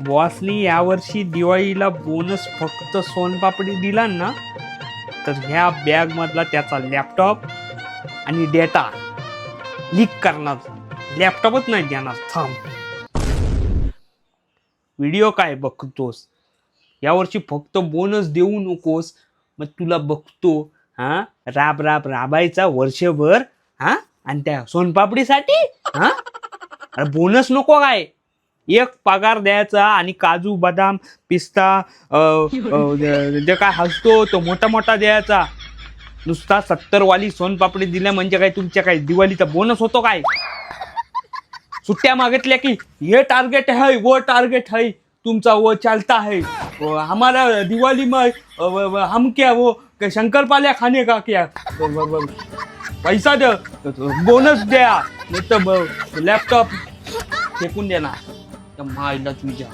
बॉसनी यावर्षी दिवाळीला बोनस फक्त सोनपापडी दिला ना तर ह्या बॅग मधला त्याचा लॅपटॉप आणि डेटा लीक करणार. लॅपटॉपच नाही देणार थांब. व्हिडिओ काय बघतोस? यावर्षी फक्त बोनस देऊ नकोस मग तुला बघतो हा? राब राब राबायचा वर्षभर हा? आणि त्या सोनपापडीसाठी हा? अरे बोनस नको काय? एक पगार द्यायचा आणि काजू बदाम पिस्ता जे- काय हसतो तो मोठा मोठा द्यायचा. नुसता सत्तर वाली सोनपापडी दिल्या म्हणजे काय तुमच्या काय दिवाळीचा बोनस होतो काय? सुट्ट्या मागितल्या की हे टार्गेट है वो टार्गेट है तुमचा वो चालता है. आम्हाला हमारा दिवाली में हम क्या वो शंकर पाल्या खाने का क्या? पैसा द्या बोनस द्या. नाही तर लॅपटॉप फेकून देणार. Ya ya.